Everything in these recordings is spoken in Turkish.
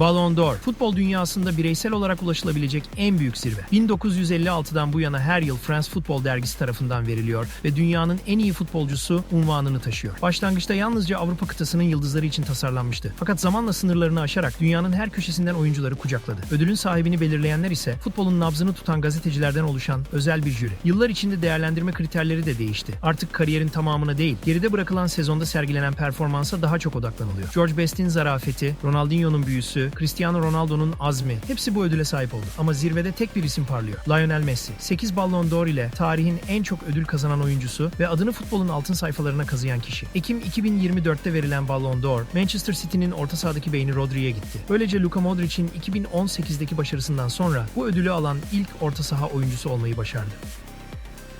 Ballon d'Or, futbol dünyasında bireysel olarak ulaşılabilecek en büyük zirve. 1956'dan bu yana her yıl France Football dergisi tarafından veriliyor ve dünyanın en iyi futbolcusu unvanını taşıyor. Başlangıçta yalnızca Avrupa kıtasının yıldıızları için tasarlanmıştı. Fakat zamanla sınırlarını aşarak dünyanın her köşesinden oyuncuları kucakladı. Ödülün sahibini belirleyenler ise futbolun nabzını tutan gazetecilerden oluşan özel bir jüri. Yıllar içinde değerlendirme kriterleri de değişti. Artık kariyerin tamamına değil, geride bırakılan sezonda sergilenen performansa daha çok odaklanılıyor. George Best'in zarafeti, Ronaldinho'nun büyüsü, Cristiano Ronaldo'nun azmi hepsi bu ödüle sahip oldu. Ama zirvede tek bir isim parlıyor. Lionel Messi. 8 Ballon d'Or ile tarihin en çok ödül kazanan oyuncusu ve adını futbolun altın sayfalarına kazıyan kişi. Ekim 2024'te verilen Ballon d'Or, Manchester City'nin orta sahadaki beyni Rodri'ye gitti. Böylece Luka Modric'in 2018'deki başarısından sonra bu ödülü alan ilk orta saha oyuncusu olmayı başardı.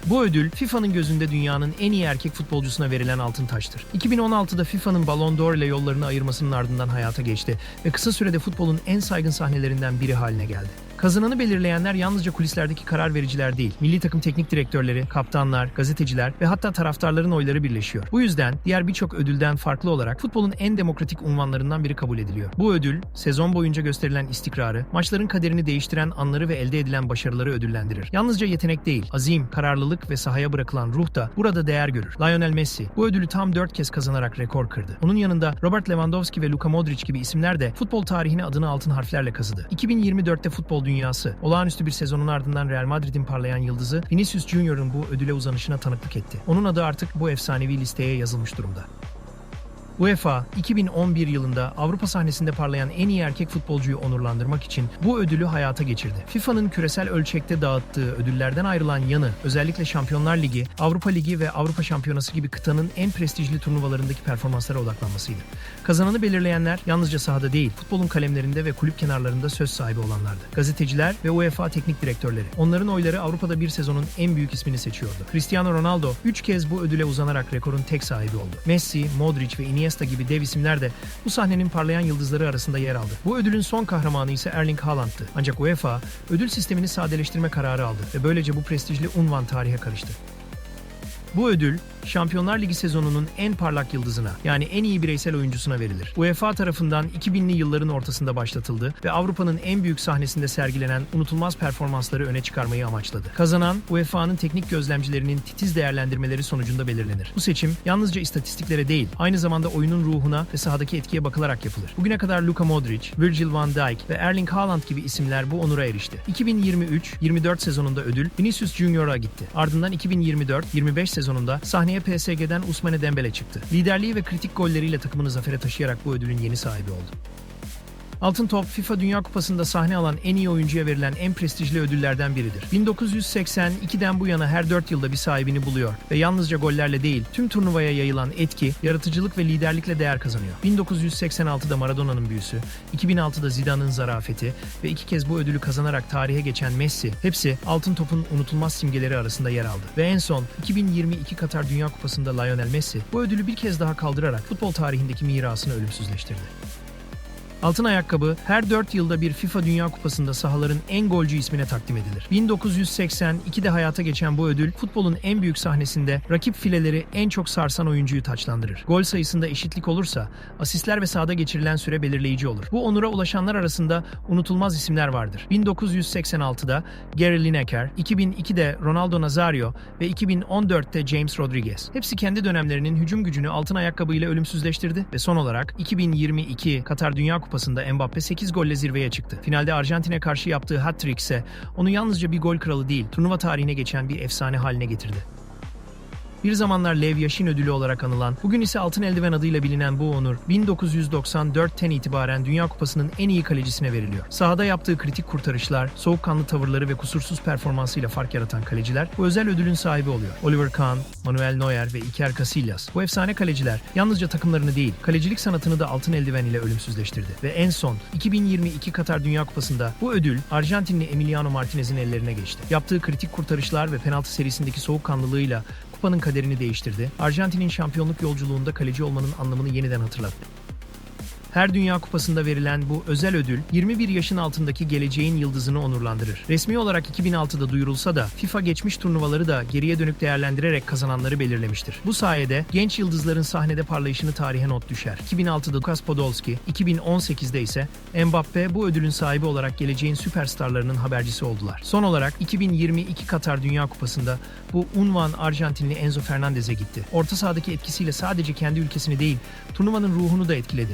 Bu ödül FIFA'nın gözünde dünyanın en iyi erkek futbolcusuna verilen altın taştır. 2016'da FIFA'nın Ballon d'Or ile yollarını ayırmasının ardından hayata geçti ve kısa sürede futbolun en saygın sahnelerinden biri haline geldi. Kazananı belirleyenler yalnızca kulislerdeki karar vericiler değil, milli takım teknik direktörleri, kaptanlar, gazeteciler ve hatta taraftarların oyları birleşiyor. Bu yüzden diğer birçok ödülden farklı olarak futbolun en demokratik unvanlarından biri kabul ediliyor. Bu ödül, sezon boyunca gösterilen istikrarı, maçların kaderini değiştiren anları ve elde edilen başarıları ödüllendirir. Yalnızca yetenek değil, azim, kararlılık ve sahaya bırakılan ruh da burada değer görür. Lionel Messi bu ödülü tam 4 kez kazanarak rekor kırdı. Onun yanında Robert Lewandowski ve Luka Modric gibi isimler de futbol tarihine adını altın harflerle kazıdı. 2024'te futbol dünyası, olağanüstü bir sezonun ardından Real Madrid'in parlayan yıldızı Vinicius Junior'ın bu ödüle uzanışına tanıklık etti. Onun adı artık bu efsanevi listeye yazılmış durumda. UEFA 2011 yılında Avrupa sahnesinde parlayan en iyi erkek futbolcuyu onurlandırmak için bu ödülü hayata geçirdi. FIFA'nın küresel ölçekte dağıttığı ödüllerden ayrılan yanı özellikle Şampiyonlar Ligi, Avrupa Ligi ve Avrupa Şampiyonası gibi kıtanın en prestijli turnuvalarındaki performanslara odaklanmasıydı. Kazananı belirleyenler yalnızca sahada değil, futbolun kalemlerinde ve kulüp kenarlarında söz sahibi olanlardı. Gazeteciler ve UEFA teknik direktörleri. Onların oyları Avrupa'da bir sezonun en büyük ismini seçiyordu. Cristiano Ronaldo 3 kez bu ödüle uzanarak rekorun tek sahibi oldu. Messi, Modric ve Iniesta gibi dev isimler de bu sahnenin parlayan yıldızları arasında yer aldı. Bu ödülün son kahramanı ise Erling Haaland'tı. Ancak UEFA ödül sistemini sadeleştirme kararı aldı ve böylece bu prestijli unvan tarihe karıştı. Bu ödül Şampiyonlar Ligi sezonunun en parlak yıldızına yani en iyi bireysel oyuncusuna verilir. UEFA tarafından 2000'li yılların ortasında başlatıldı ve Avrupa'nın en büyük sahnesinde sergilenen unutulmaz performansları öne çıkarmayı amaçladı. Kazanan UEFA'nın teknik gözlemcilerinin titiz değerlendirmeleri sonucunda belirlenir. Bu seçim yalnızca istatistiklere değil, aynı zamanda oyunun ruhuna ve sahadaki etkiye bakılarak yapılır. Bugüne kadar Luka Modric, Virgil van Dijk ve Erling Haaland gibi isimler bu onura erişti. 2023-24 sezonunda ödül Vinicius Junior'a gitti. Ardından 2024-25 sezonunda sahneye PSG'den Ousmane Dembele çıktı. Liderliği ve kritik golleriyle takımını zafere taşıyarak bu ödülün yeni sahibi oldu. Altın Top, FIFA Dünya Kupası'nda sahne alan en iyi oyuncuya verilen en prestijli ödüllerden biridir. 1982'den bu yana her 4 yılda bir sahibini buluyor ve yalnızca gollerle değil, tüm turnuvaya yayılan etki, yaratıcılık ve liderlikle değer kazanıyor. 1986'da Maradona'nın büyüsü, 2006'da Zidane'ın zarafeti ve iki kez bu ödülü kazanarak tarihe geçen Messi, hepsi Altın Top'un unutulmaz simgeleri arasında yer aldı. Ve en son 2022 Katar Dünya Kupası'nda Lionel Messi bu ödülü bir kez daha kaldırarak futbol tarihindeki mirasını ölümsüzleştirdi. Altın ayakkabı her 4 yılda bir FIFA Dünya Kupası'nda sahaların en golcü ismine takdim edilir. 1982'de hayata geçen bu ödül futbolun en büyük sahnesinde rakip fileleri en çok sarsan oyuncuyu taçlandırır. Gol sayısında eşitlik olursa asistler ve sahada geçirilen süre belirleyici olur. Bu onura ulaşanlar arasında unutulmaz isimler vardır. 1986'da Gary Lineker, 2002'de Ronaldo Nazario ve 2014'te James Rodriguez. Hepsi kendi dönemlerinin hücum gücünü altın ayakkabıyla ölümsüzleştirdi ve son olarak 2022 Katar Dünya Kupası'nda Mbappe 8 golle zirveye çıktı. Finalde Arjantin'e karşı yaptığı hat-trick ise onu yalnızca bir gol kralı değil, turnuva tarihine geçen bir efsane haline getirdi. Bir zamanlar Lev Yashin ödülü olarak anılan, bugün ise Altın Eldiven adıyla bilinen bu onur, 1994'ten itibaren Dünya Kupası'nın en iyi kalecisine veriliyor. Sahada yaptığı kritik kurtarışlar, soğukkanlı tavırları ve kusursuz performansıyla fark yaratan kaleciler bu özel ödülün sahibi oluyor. Oliver Kahn, Manuel Neuer ve Iker Casillas. Bu efsane kaleciler yalnızca takımlarını değil, kalecilik sanatını da Altın Eldiven ile ölümsüzleştirdi. Ve en son 2022 Katar Dünya Kupası'nda bu ödül Arjantinli Emiliano Martinez'in ellerine geçti. Yaptığı kritik kurtarışlar ve penaltı serisindeki soğukkanlılığıyla kupanın kaderini değiştirdi. Arjantin'in şampiyonluk yolculuğunda kaleci olmanın anlamını yeniden hatırlattı. Her Dünya Kupası'nda verilen bu özel ödül 21 yaşın altındaki geleceğin yıldızını onurlandırır. Resmi olarak 2006'da duyurulsa da FIFA geçmiş turnuvaları da geriye dönük değerlendirerek kazananları belirlemiştir. Bu sayede genç yıldızların sahnede parlayışını tarihe not düşer. 2006'da Lukas Podolski, 2018'de ise Mbappe bu ödülün sahibi olarak geleceğin süperstarlarının habercisi oldular. Son olarak 2022 Katar Dünya Kupası'nda bu unvan Arjantinli Enzo Fernandez'e gitti. Orta sahadaki etkisiyle sadece kendi ülkesini değil, turnuvanın ruhunu da etkiledi.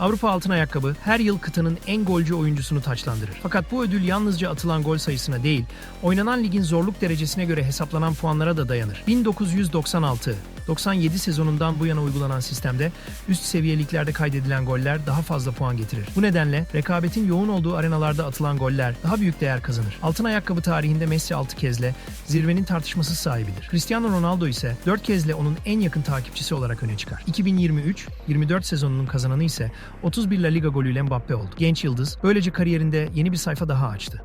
Avrupa Altın Ayakkabı her yıl kıtanın en golcü oyuncusunu taçlandırır. Fakat bu ödül yalnızca atılan gol sayısına değil, oynanan ligin zorluk derecesine göre hesaplanan puanlara da dayanır. 1996 97 sezonundan bu yana uygulanan sistemde üst seviye liglerde kaydedilen goller daha fazla puan getirir. Bu nedenle rekabetin yoğun olduğu arenalarda atılan goller daha büyük değer kazanır. Altın ayakkabı tarihinde Messi 6 kezle zirvenin tartışmasız sahibidir. Cristiano Ronaldo ise 4 kezle onun en yakın takipçisi olarak öne çıkar. 2023-24 sezonunun kazananı ise 31 La Liga golüyle Mbappe oldu. Genç yıldız böylece kariyerinde yeni bir sayfa daha açtı.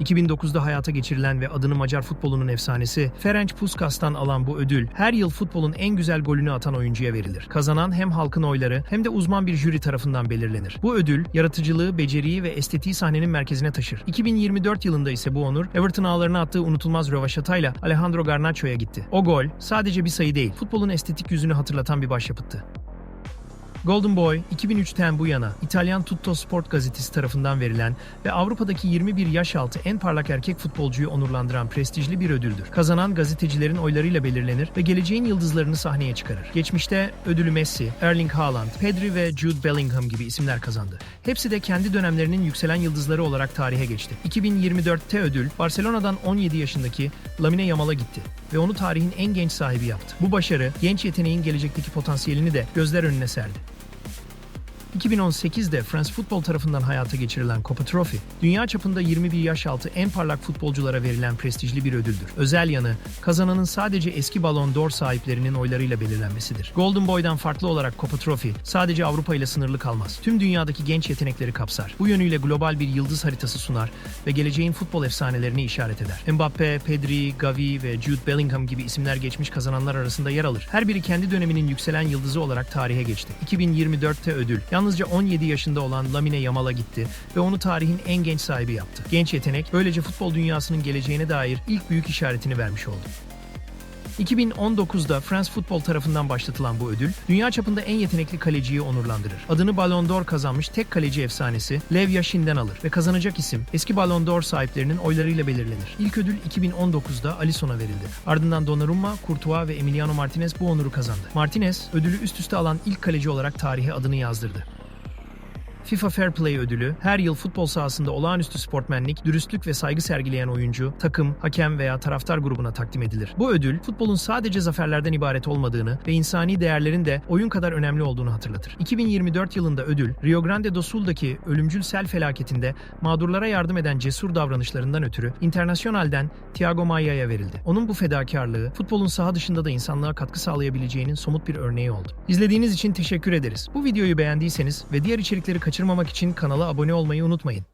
2009'da hayata geçirilen ve adını Macar futbolunun efsanesi Ferenc Puskas'tan alan bu ödül her yıl futbolun en güzel golünü atan oyuncuya verilir. Kazanan hem halkın oyları hem de uzman bir jüri tarafından belirlenir. Bu ödül yaratıcılığı, beceriyi ve estetiği sahnenin merkezine taşır. 2024 yılında ise bu onur Everton ağlarına attığı unutulmaz rövaşatayla Alejandro Garnacho'ya gitti. O gol sadece bir sayı değil, futbolun estetik yüzünü hatırlatan bir başyapıttı. Golden Boy 2003'ten bu yana İtalyan Tutto Sport gazetesi tarafından verilen ve Avrupa'daki 21 yaş altı en parlak erkek futbolcuyu onurlandıran prestijli bir ödüldür. Kazanan gazetecilerin oylarıyla belirlenir ve geleceğin yıldızlarını sahneye çıkarır. Geçmişte ödülü Messi, Erling Haaland, Pedri ve Jude Bellingham gibi isimler kazandı. Hepsi de kendi dönemlerinin yükselen yıldızları olarak tarihe geçti. 2024'te ödül Barcelona'dan 17 yaşındaki Lamine Yamal'a gitti ve onu tarihin en genç sahibi yaptı. Bu başarı genç yeteneğin gelecekteki potansiyelini de gözler önüne serdi. 2018'de France Football tarafından hayata geçirilen Copa Trophy, dünya çapında 21 yaş altı en parlak futbolculara verilen prestijli bir ödüldür. Özel yanı, kazananın sadece eski Ballon d'Or sahiplerinin oylarıyla belirlenmesidir. Golden Boy'dan farklı olarak Copa Trophy, sadece Avrupa ile sınırlı kalmaz. Tüm dünyadaki genç yetenekleri kapsar. Bu yönüyle global bir yıldız haritası sunar ve geleceğin futbol efsanelerini işaret eder. Mbappe, Pedri, Gavi ve Jude Bellingham gibi isimler geçmiş kazananlar arasında yer alır. Her biri kendi döneminin yükselen yıldızı olarak tarihe geçti. 2024'te ödül, Yalnızca 17 yaşında olan Lamine Yamal'a gitti ve onu tarihin en genç sahibi yaptı. Genç yetenek böylece futbol dünyasının geleceğine dair ilk büyük işaretini vermiş oldu. 2019'da France Football tarafından başlatılan bu ödül, dünya çapında en yetenekli kaleciyi onurlandırır. Adını Ballon d'Or kazanmış tek kaleci efsanesi Lev Yashin'den alır ve kazanacak isim eski Ballon d'Or sahiplerinin oylarıyla belirlenir. İlk ödül 2019'da Alisson'a verildi. Ardından Donnarumma, Courtois ve Emiliano Martinez bu onuru kazandı. Martinez, ödülü üst üste alan ilk kaleci olarak tarihe adını yazdırdı. FIFA Fair Play ödülü, her yıl futbol sahasında olağanüstü sportmenlik, dürüstlük ve saygı sergileyen oyuncu, takım, hakem veya taraftar grubuna takdim edilir. Bu ödül, futbolun sadece zaferlerden ibaret olmadığını ve insani değerlerin de oyun kadar önemli olduğunu hatırlatır. 2024 yılında ödül, Rio Grande do Sul'daki ölümcül sel felaketinde mağdurlara yardım eden cesur davranışlarından ötürü Internacional'den Thiago Maia'ya verildi. Onun bu fedakarlığı, futbolun saha dışında da insanlığa katkı sağlayabileceğinin somut bir örneği oldu. İzlediğiniz için teşekkür ederiz. Bu videoyu beğendiyseniz ve diğer içerikleri kaçırmamak için kanala abone olmayı unutmayın.